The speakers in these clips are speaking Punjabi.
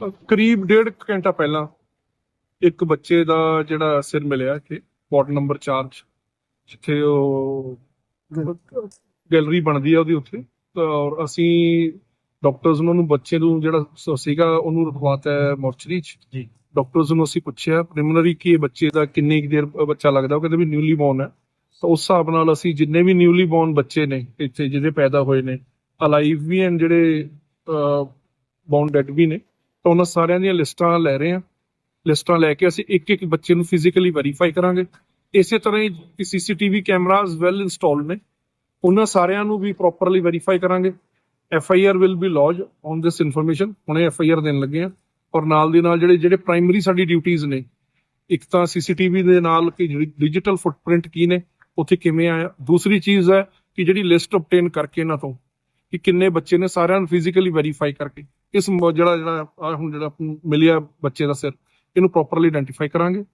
ਕਰੀਬ ਡੇਢ ਕੁ ਘੰਟਾ ਪਹਿਲਾਂ ਇੱਕ ਬੱਚੇ ਦਾ ਜਿਹੜਾ ਸਿਰ ਮਿਲਿਆ ਕਿ ਵਾਰਡ ਨੰਬਰ 4 ਚ ਜਿੱਥੇ ਉਹ ਗੈਲਰੀ ਬਣਦੀ ਆ ਉਹਦੀ ਉੱਥੇ। ਔਰ ਅਸੀਂ ਡਾਕਟਰਸ ਉਹਨਾਂ ਨੂੰ ਬੱਚੇ ਨੂੰ ਜਿਹੜਾ ਸੀਗਾ ਉਹਨੂੰ ਰਖਵਾਤਾ ਮੋਰਚਰੀ ਚ। ਜੀ। ਡਾਕਟਰਸ ਨੂੰ ਅਸੀਂ ਪੁੱਛਿਆ ਪ੍ਰੀਲਿਮਿਨਰੀ ਕਿ ਇਹ ਬੱਚੇ ਦਾ ਕਿੰਨੀ ਕੁ ਦੇਰ ਬੱਚਾ ਲੱਗਦਾ ਉਹ ਕਹਿੰਦੇ ਵੀ ਨਿਊਲੀ ਬੋਰਨ ਹੈ। ਤਾਂ ਉਸ ਹਿਸਾਬ ਨਾਲ ਅਸੀਂ ਜਿੰਨੇ ਵੀ ਨਿਊਲੀ ਬੋਰਨ ਬੱਚੇ ਨੇ ਇੱਥੇ ਜਿਹਦੇ ਪੈਦਾ ਹੋਏ ਨੇ ਅਲਾਈਵ ਵੀ ਹਨ ਜਿਹੜੇ ਬੌਨ ਡੈਡ ਵੀ ਨੇ ਤਾਂ ਉਹਨਾਂ ਸਾਰਿਆਂ ਦੀਆਂ ਲਿਸਟਾਂ ਲੈ ਰਹੇ ਹਾਂ। ਲਿਸਟਾਂ ਲੈ ਕੇ ਅਸੀਂ ਇੱਕ ਇੱਕ ਬੱਚੇ ਨੂੰ ਫਿਜ਼ੀਕਲੀ ਵੈਰੀਫਾਈ ਕਰਾਂਗੇ। ਇਸੇ ਤਰ੍ਹਾਂ ਹੀ ਸੀਸੀਟੀਵੀ ਕੈਮਰਾਜ਼ ਵੈਲ ਇੰਸਟਾਲਡ ਨੇ। ਉਹਨਾਂ ਸਾਰਿਆਂ ਨੂੰ ਵੀ ਪ੍ਰੋਪਰਲੀ ਵੈਰੀਫਾਈ ਕਰਾਂਗੇ। F I R will be lodge on this information ਹੁਣੇ ਐਫ ਆਈ ਆਰ ਦੇਣ ਲੱਗੇ ਆ ਔਰ ਨਾਲ ਦੀ ਨਾਲ ਜਿਹੜੇ ਜਿਹੜੇ ਪ੍ਰਾਇਮਰੀ ਸਾਡੀ ਡਿਊਟੀਆਂ ਨੇ, ਇੱਕ ਤਾਂ ਸੀਸੀਟੀਵੀ ਦੇ ਨਾਲ ਕਿ ਡਿਜੀਟਲ ਫੁੱਟਪ੍ਰਿੰਟ ਕੀ ਨੇ, ਉੱਥੇ ਕਿਵੇਂ ਆਇਆ। ਦੂਸਰੀ ਚੀਜ਼ ਹੈ ਕਿ ਜਿਹੜੀ ਲਿਸਟ ਆਬਟੇਨ ਕਰਕੇ ਇਹਨਾਂ ਤੋਂ, ਕਿ ਕਿੰਨੇ ਬੱਚੇ ਨੇ ਸਾਰਿਆਂ ਨੂੰ ਫਿਜ਼ੀਕਲੀ ਵੈਰੀਫਾਈ ਕਰਕੇ। ਇਸ ਮ- ਜਿਹੜਾ ਜਿਹੜਾ ਆਹ ਹੁਣ ਜਿਹੜਾ ਆਪਾਂ ਨੂੰ ਮਿਲਿਆ ਬੱਚੇ ਦਾ ਸਿਰ ਇਹਨੂੰ ਪ੍ਰੋਪਰਲੀ ਆਇਡੈਂਟੀਫਾਈ ਕਰਾਂਗੇ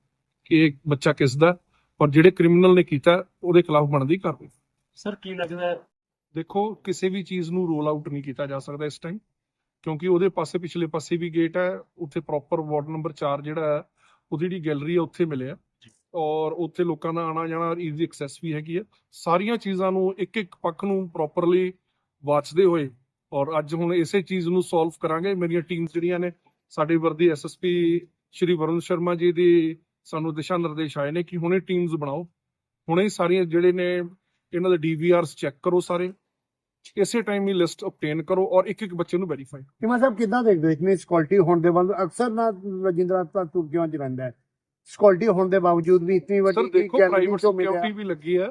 ਕਿ ਇਹ ਬੱਚਾ ਕਿਸ ਦਾ ਔਰ ਜਿਹੜੇ ਕ੍ਰਿਮੀਨਲ ਨੇ ਕੀਤਾ ਉਹਦੇ ਖਿਲਾਫ ਬਣਦੀ ਕਾਰਵਾਈ। ਸਰ ਕੀ ਲੱਗਦਾ ਹੈ? ਦੇਖੋ ਕਿਸੇ ਵੀ ਚੀਜ਼ ਨੂੰ ਰੋਲ ਆਊਟ ਨਹੀਂ ਕੀਤਾ ਜਾ ਸਕਦਾ ਇਸ ਟਾਈਮ ਕਿਉਂਕਿ ਉਹਦੇ ਪਾਸੇ ਪਿਛਲੇ ਪਾਸੇ ਵੀ ਗੇਟ ਹੈ ਉੱਥੇ ਪ੍ਰੋਪਰ ਵਾਰਡ ਨੰਬਰ 4 ਜਿਹੜਾ ਹੈ ਉਹਦੀ ਜਿਹੜੀ ਗੈਲਰੀ ਹੈ ਉੱਥੇ ਮਿਲਿਆ ਔਰ ਉੱਥੇ ਲੋਕਾਂ ਦਾ ਆਣਾ ਜਾਣਾ ਈਜ਼ੀ ਐਕਸੈਸ ਵੀ ਹੈਗੀ ਹੈ ਸਾਰੀਆਂ ਚੀਜ਼ਾਂ ਨੂੰ ਇੱਕ ਇੱਕ ਪੱਖ ਨੂੰ ਪ੍ਰੋਪਰਲੀ ਵਾਚਦੇ ਹੋਏ ਔਰ ਅੱਜ ਹੁਣ ਇਸੇ ਚੀਜ਼ ਨੂੰ ਸੋਲਵ ਕਰਾਂਗੇ। ਮੇਰੀਆਂ ਟੀਮਸ ਜਿਹੜੀਆਂ ਨੇ ਸਾਡੇ ਵਰਦੀ ਐਸਐਸਪੀ ਸ਼੍ਰੀ ਵਰੁਣ ਸ਼ਰਮਾ ਜੀ ਦੀ ਸਾਨੂੰ ਦਿਸ਼ਾ ਨਿਰਦੇਸ਼ ਆਏ ਨੇ ਕਿ ਹੁਣੇ ਟੀਮਸ ਬਣਾਓ। ਹੁਣੇ ਸਾਰੀਆਂ ਜਿਹੜੇ ਨੇ ਇਹਨਾਂ ਦੇ ਡੀਵੀਆਰਸ ਚੈੱਕ ਕਰੋ ਸਾਰੇ। ਇਸੇ ਟਾਈਮ ਹੀ ਲਿਸਟ ਆਬਟੇਨ ਕਰੋ ਔਰ ਇੱਕ ਇੱਕ ਬੱਚੇ ਨੂੰ ਵੈਰੀਫਾਈ ਕਿਮਾ ਸਾਹਿਬ ਕਿੱਦਾਂ ਦੇਖਦੇ ਹੋ ਇਤਨੀ ਸਕਿਉਰਟੀ ਹੋਣ ਦੇ ਬਾਵਜੂਦ ਅਕਸਰ ਨਾ ਰਜਿੰਦਰਾ ਤਾਂ ਤੁਰਕੀਆਂ ਚ ਰਹਿੰਦਾ ਹੈ? ਸਕਿਉਰਟੀ ਹੋਣ ਦੇ ਬਾਵਜੂਦ ਵੀ ਇਤਨੀ ਸਰ ਵੱਡੀ ਦੇਖੋ gallery ਪ੍ਰਾਈਵੇਟ। ਸਿਕਿਉਰਿਟੀ ਵੀ ਲੱਗੀ ਹੈ।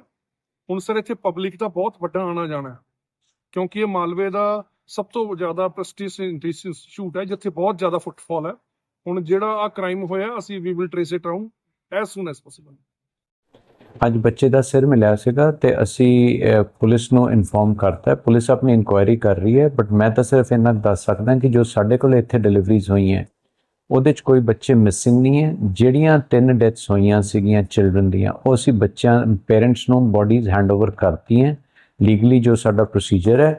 ਹੁਣ ਸਰ ਇੱਥੇ ਪਬਲਿਕ ਦਾ ਬਹੁਤ ਵੱਡਾ ਆਣਾ ਜਾਣਾ ਕਿਉਂਕਿ ਇਹ ਮਾਲਵੇ ਦਾ ਸਭ ਤੋਂ ਜ਼ਿਆਦਾ ਪ੍ਰੈਸਟੀਜ ਇੰਸਟੀਚਿਊਟ ਹੈ, ਜਿੱਥੇ ਬਹੁਤ ਜ਼ਿਆਦਾ ਫੁੱਟਫਾਲ ਹੈ। ਹੁਣ ਜਿਹੜਾ ਆ ਕ੍ਰਾਈਮ ਹੋਇਆ, ਅਸੀਂ ਵੀ will trace it out as soon as possible ਅੱਜ ਬੱਚੇ ਦਾ ਸਿਰ ਮਿਲਿਆ ਸੀਗਾ ਤੇ ਅਸੀਂ ਪੁਲਿਸ ਨੂੰ ਇਨਫੋਰਮ ਕਰਤਾ। ਪੁਲਿਸ ਆਪਣੀ ਇਨਕੁਆਇਰੀ ਕਰ ਰਹੀ ਹੈ ਬਟ ਮੈਂ ਤਾਂ ਸਿਰਫ ਇਹਨਾਂ ਦੱਸ ਸਕਦਾ ਕਿ ਜੋ ਸਾਡੇ ਕੋਲ ਇੱਥੇ ਡਿਲੀਵਰੀਜ਼ ਹੋਈਆਂ, ਉਹਦੇ 'ਚ ਕੋਈ ਬੱਚੇ ਮਿਸਿੰਗ ਨਹੀਂ ਹੈ। ਜਿਹੜੀਆਂ ਤਿੰਨ ਡੈਥਸ ਹੋਈਆਂ ਸੀਗੀਆਂ ਚਿਲਡਰਨ ਦੀਆਂ, ਉਹ ਅਸੀਂ ਬੱਚਿਆਂ ਪੇਰੈਂਟਸ ਨੂੰ ਬੋਡੀਜ਼ ਹੈਂਡਓਵਰ ਕਰਤੀਆਂ। ਲੀਗਲੀ ਜੋ ਸਾਡਾ ਪ੍ਰੋਸੀਜਰ ਹੈ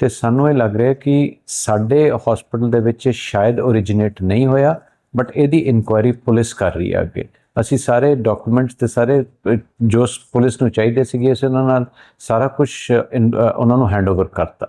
ਤੇ ਸਾਨੂੰ ਇਹ ਲੱਗ ਰਿਹਾ ਕਿ ਸਾਡੇ ਹਸਪੀਟਲ ਦੇ ਵਿੱਚ ਸ਼ਾਇਦ ਓਰੀਜਿਨੇਟ ਨਹੀਂ ਹੋਇਆ ਬਟ ਇਹਦੀ ਇਨਕੁਆਇਰੀ ਪੁਲਿਸ ਕਰ ਰਹੀ ਹੈ ਅੱਗੇ। ਅਸੀਂ ਸਾਰੇ ਡਾਕੂਮੈਂਟਸ ਤੇ ਸਾਰੇ ਜੋ ਪੁਲਿਸ ਨੂੰ ਚਾਹੀਦੇ ਸੀਗੇ, ਅਸੀਂ ਉਹਨਾਂ ਨਾਲ ਸਾਰਾ ਕੁਝ ਉਹਨਾਂ ਨੂੰ ਹੈਂਡਓਵਰ ਕਰਤਾ।